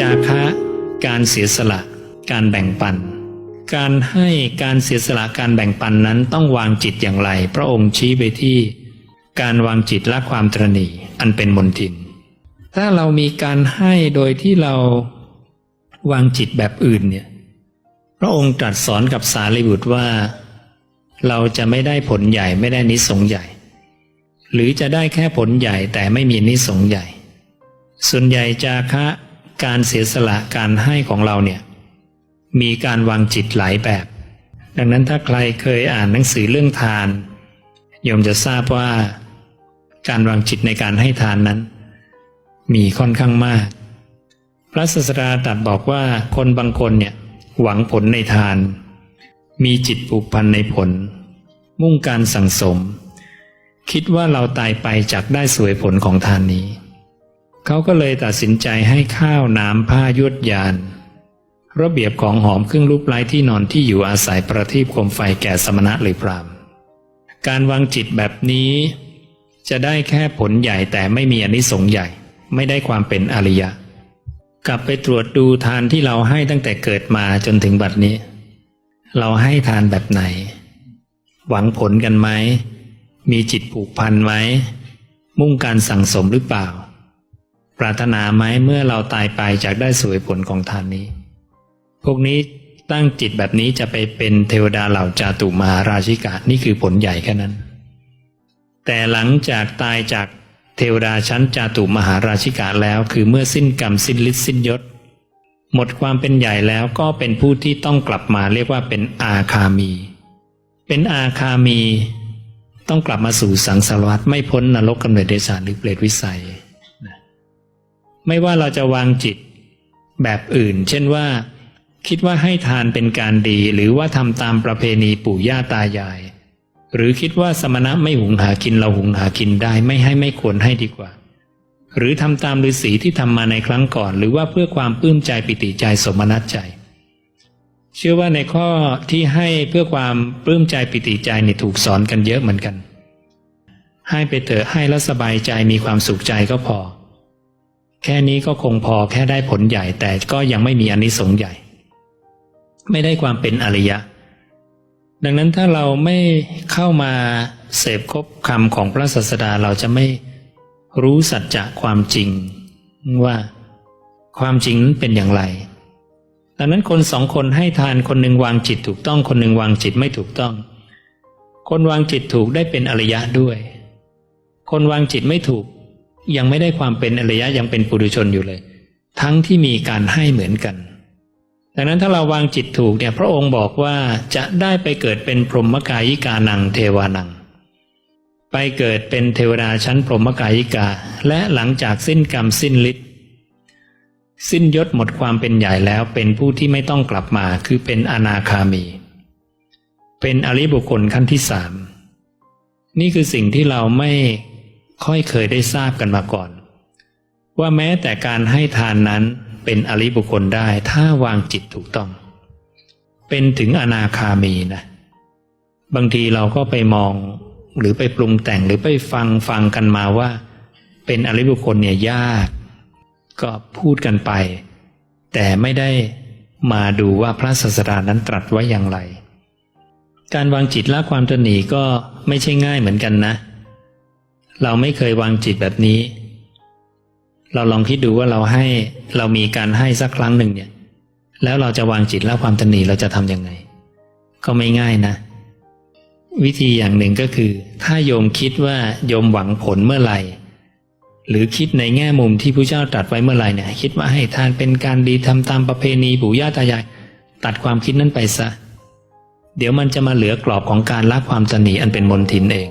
จาคะการเสียสละ การแบ่งปัน การให้การเสียสละการแบ่งปันนั้นต้องวางจิตอย่างไร พระองค์ชี้ไปที่ การวางจิตละความตรณีอันเป็นมนทิน ถ้าเรามีการให้โดยที่เราวางจิตแบบอื่นเนี่ยพระองค์ตรัสสอนกับสารีบุตรว่า เราจะไม่ได้ผลใหญ่ไม่ได้นิสงใหญ่ หรือจะได้แค่ผลใหญ่แต่ไม่มีนิสงใหญ่ ส่วนใหญ่จาคะ การเสียสละการให้ของเราเนี่ยมีการวางจิตหลายแบบ ดังนั้นถ้าใครเคยอ่านหนังสือเรื่องทานโยมจะทราบว่า การวางจิตในการให้ทานนั้น มีค่อนข้างมาก พระศาสดาตรัสบอกว่าคนบางคนเนี่ยหวังผลในทาน มีจิตผูกพันในผล มุ่งการสั่งสม คิดว่าเราตายไปจากได้สวยผลของทานนี้ เขาก็เลยตัดสินใจให้ข้าวน้ำผ้ายวดยาน ระเบียบของหอมเครื่องรูปไล้ที่นอนที่อยู่อาศัยประทีปคมไฟแก่สมณะหรือพรามการวางจิตแบบนี้ จะได้แค่ผลใหญ่แต่ไม่มีอนิสงส์ใหญ่ ไม่ได้ความเป็นอริยะ กลับไปตรวจดูทานที่เราให้ตั้งแต่เกิดมาจนถึงบัดนี้ เราให้ทานแบบไหน หวังผลกันไหม มีจิตผูกพันไหม มุ่งการสั่งสมหรือเปล่า ปรารถนาไหมเมื่อเราตายไปจากได้สวยผลของทานนี้ พวกนี้ตั้งจิตแบบนี้จะไปเป็นเทวดาเหล่าจาตุมหาราชิกานี่คือผลใหญ่แค่นั้น แต่หลังจากตายจากเทวดาชั้นจาตุมหาราชิกาแล้ว คือเมื่อสิ้นกรรมสิ้นฤทธิ์สิ้นยศ หมดความเป็นใหญ่แล้วก็เป็นผู้ที่ต้องกลับมาเรียกว่าเป็นอาคามี เป็นอาคามี ต้องกลับมาสู่สังสารวัฏไม่พ้นนรกกำเนิดเดชานหรือเปรตวิสัย ไม่ว่าเราจะวางจิตแบบอื่น เช่นว่า คิดว่าให้ทานเป็นการดี หรือว่าทำตามประเพณีปู่ย่าตายาย หรือคิดว่าสมณะไม่หุงหากินเราหุงหากินได้ไม่ให้ไม่ควรให้ดีกว่า หรือทำตามฤาษีที่ทำมาในครั้งก่อน หรือว่าเพื่อความปลื้มใจปิติใจสมนัตใจ เชื่อว่าในข้อที่ให้เพื่อความปลื้มใจปิติใจนี่ถูกสอนกันเยอะเหมือนกัน ให้ไปเถอะให้แล้วสบายใจมีความสุขใจก็พอ แค่นี้ก็คงพอแค่ได้ผลใหญ่แต่ก็ยังไม่มีอนิสงส์ใหญ่ ไม่ได้ความเป็นอริยะ ดังนั้นถ้าเราไม่เข้ามาเสพคบคำของพระศาสดาเราจะไม่รู้สัจจะความจริง ว่าความจริงนั้นเป็นอย่างไร ดังนั้นคนสองคนให้ทานคนหนึ่งวางจิตถูกต้องคนหนึ่งวางจิตไม่ถูกต้อง คนวางจิตถูกได้เป็นอริยะด้วย คนวางจิตไม่ถูก ยังไม่ได้ความเป็นอริยะยังเป็นปุถุชนอยู่เลย ทั้งที่มีการให้เหมือนกัน ดังนั้นถ้าเราวางจิตถูกเนี่ยพระองค์บอกว่าจะได้ไปเกิดเป็นพรหมกายิกานังเทวานัง ไปเกิดเป็นเทวดาชั้นพรหมกายิกา และหลังจากสิ้นกรรมสิ้นฤทธิ์สิ้นยศหมดความเป็นใหญ่แล้วเป็นผู้ที่ไม่ต้องกลับมาคือเป็นอนาคามี เป็นอริบุคคลขั้นที่สามนี่คือสิ่งที่เราไม่ ค่อยเคยได้ทราบกันมาก่อน ว่าแม้แต่การให้ทานนั้นเป็นอริบุคคลได้ถ้าวางจิตถูกต้อง เป็นถึงอนาคามีนะ บางทีเราก็ไปมองหรือไปปรุงแต่งหรือไปฟังฟังกันมาว่า เป็นอริบุคคลเนี่ยยาก ก็พูดกันไป แต่ไม่ได้มาดูว่าพระศาสดานั้นตรัสไว้อย่างไร การวางจิตละความตระหนีก็ไม่ใช่ง่ายเหมือนกันนะ เราไม่เคยวางจิตแบบนี้ เราลองคิดดูว่าเราให้เรามีการให้สักครั้งหนึ่งเนี่ย แล้วเราจะวางจิตละความตนีเราจะทำยังไง ก็ไม่ง่ายนะ วิธีอย่างหนึ่งก็คือ ถ้าโยมคิดว่าโยมหวังผลเมื่อไหร่ หรือคิดในแง่มุมที่พระเจ้าตรัสไว้เมื่อไหร่เนี่ย คิดว่าให้ทานเป็นการดีทำตามประเพณีปู่ย่าตายายตัดความคิดนั้นไปซะ เดี๋ยวมันจะมาเหลือกรอบของการละความตนีอันเป็นมนทินเอง